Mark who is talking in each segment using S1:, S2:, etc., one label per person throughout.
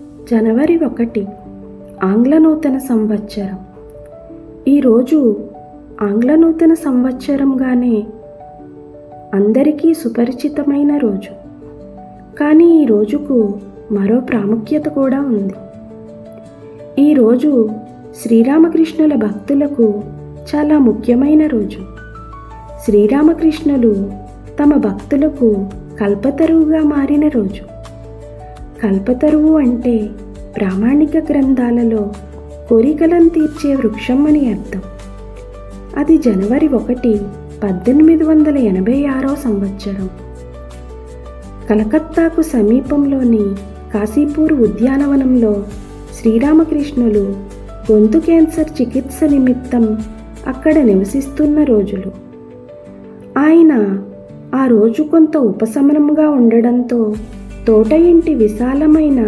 S1: జనవరి ఒకటి ఆంగ్ల నూతన సంవత్సరం. ఈరోజు ఆంగ్ల నూతన సంవత్సరంగానే అందరికీ సుపరిచితమైన రోజు. కానీ ఈ రోజుకు మరో ప్రాముఖ్యత కూడా ఉంది. ఈరోజు శ్రీరామకృష్ణుల భక్తులకు చాలా ముఖ్యమైన రోజు. శ్రీరామకృష్ణులు తమ భక్తులకు కల్పతరువుగా మారిన రోజు. కల్పతరువు అంటే ప్రామాణిక గ్రంథాలలో కోరికలను తీర్చే వృక్షం అని అర్థం. అది జనవరి ఒకటి పద్దెనిమిది వందల ఎనభై ఆరో సంవత్సరం. కలకత్తాకు సమీపంలోని కాశీపూర్ ఉద్యానవనంలో శ్రీరామకృష్ణులు గొంతు క్యాన్సర్ చికిత్స నిమిత్తం అక్కడ నివసిస్తున్న రోజులు. ఆయన ఆ రోజు కొంత ఉపశమనంగా ఉండడంతో తోట ఇంటి విశాలమైన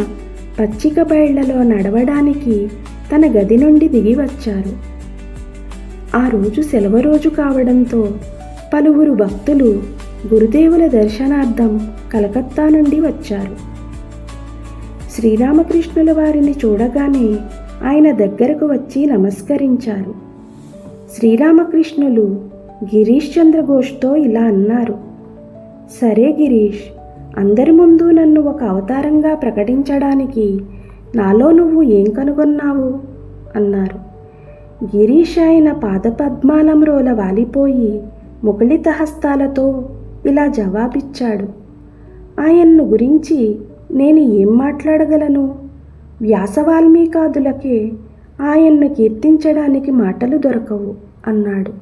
S1: పచ్చిక బయళ్ళలో నడవడానికి తన గది నుండి దిగి వచ్చారు. ఆ రోజు సెలవు రోజు కావడంతో పలువురు భక్తులు గురుదేవుల దర్శనార్థం కలకత్తా నుండి వచ్చారు. శ్రీరామకృష్ణుల వారిని చూడగానే ఆయన దగ్గరకు వచ్చి నమస్కరించారు. శ్రీరామకృష్ణులు గిరీష్ చంద్ర ఘోష్తో ఇలా అన్నారు సరే గిరీష్ అందరి ముందు నన్ను ఒక అవతారంగా ప్రకటించడానికి నాలో నువ్వు ఏం కనుగొన్నావు? అన్నారు. గిరీష్ ఆయన పాదపద్మాలంరోల వాలిపోయి ముకుళిత హస్తాలతో ఇలా జవాబిచ్చాడు. ఆయన్ను గురించి నేను ఏం మాట్లాడగలను? వ్యాసవాల్మీకాదులకే ఆయన్ను కీర్తించడానికి మాటలు దొరకవు అన్నాడు.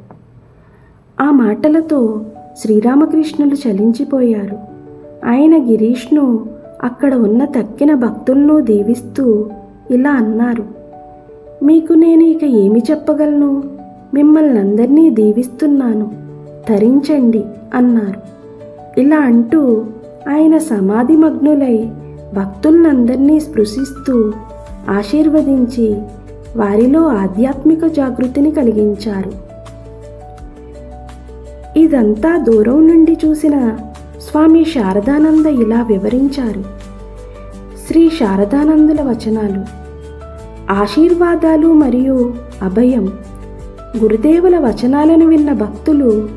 S1: ఆ మాటలతో శ్రీరామకృష్ణులు చలించిపోయారు. ఆయన గిరీష్ను అక్కడ ఉన్న తక్కిన భక్తులను దీవిస్తూ ఇలా అన్నారు మీకు నేను ఇక ఏమి చెప్పగలను? మిమ్మల్ని అందరినీ దీవిస్తున్నాను తరించండి అన్నారు. ఇలా అంటూ ఆయన సమాధి మగ్నులై భక్తులందరినీ స్పృశిస్తూ ఆశీర్వదించి వారిలో ఆధ్యాత్మిక జాగృతిని కలిగించారు. ఇదంతా దూరం నుండి చూసిన స్వామి శారదానంద ఇలా వివరించారు. శ్రీ శారదానందుల వచనాలు. ఆశీర్వాదాలు మరియు అభయం. గురుదేవుల వచనాలను విన్న భక్తులు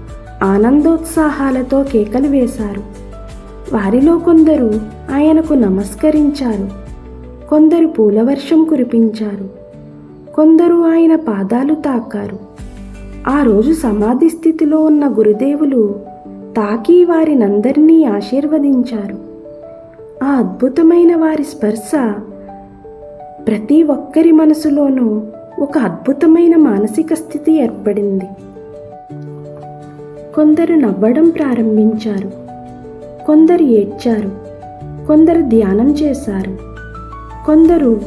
S1: ఆనందోత్సాహాలతో కేకలు వేశారు. వారిలో కొందరు ఆయనకు నమస్కరించారు. కొందరు పూలవర్షం కురిపించారు. కొందరు ఆయన పాదాలు తాకారు. ఆ రోజు సమాధి స్థితిలో ఉన్న గురుదేవులు తాకి వారినందరినీ ఆశీర్వదించారు. ఆ అద్భుతమైన వారి స్పర్శ ప్రతి ఒక్కరి మనసులోనూ ఒక అద్భుతమైన మానసిక స్థితి ఏర్పడింది. కొందరు నవ్వడం ప్రారంభించారు. కొందరు ఏడ్చారు. కొందరు ధ్యానం చేశారు. కొందరు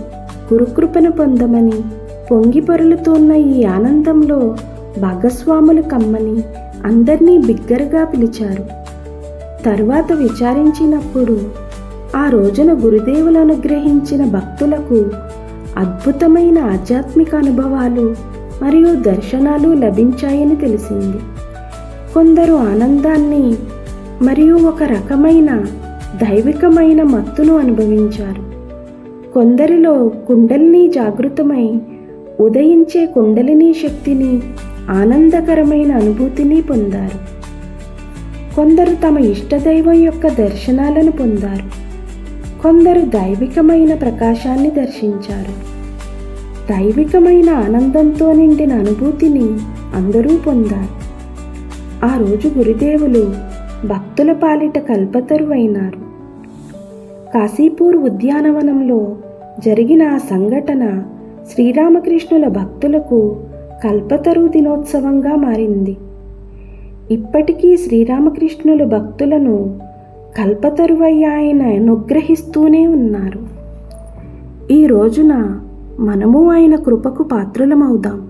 S1: గురుకృపను పొందమని పొంగి పొరలుతోన్న ఈ ఆనందంలో భాగస్వాములు కమ్మని అందరినీ బిగ్గరగా పిలిచారు. తర్వాత విచారించినప్పుడు ఆ రోజున గురుదేవులు అనుగ్రహించిన భక్తులకు అద్భుతమైన ఆధ్యాత్మిక అనుభవాలు మరియు దర్శనాలు లభించాయని తెలిసింది. కొందరు ఆనందాన్ని మరియు ఒక రకమైన దైవికమైన మత్తును అనుభవించారు. కొందరిలో కుండలిని జాగృతమై ఉదయించే కుండలిని శక్తిని ఆనందకరమైన అనుభూతిని పొందారు. కొందరు తమ ఇష్టదైవం యొక్క దర్శనాలను పొందారు. కొందరు దైవికమైన ప్రకాశాన్ని దర్శించారు. దైవికమైన ఆనందంతో నిండిన అనుభూతిని అందరూ పొందారు. ఆ రోజు గురుదేవులు భక్తుల పాలిట కల్పతరువైనారు కాశీపూర్ ఉద్యానవనంలో జరిగిన ఆ సంఘటన శ్రీరామకృష్ణుల భక్తులకు కల్పతరు దినోత్సవంగా మారింది. ఇప్పటికీ శ్రీరామకృష్ణులు భక్తులను కల్పతరువై ఆయన అనుగ్రహిస్తూనే ఉన్నారు. ఈ రోజున మనము ఆయన కృపకు పాత్రులమవుదాం.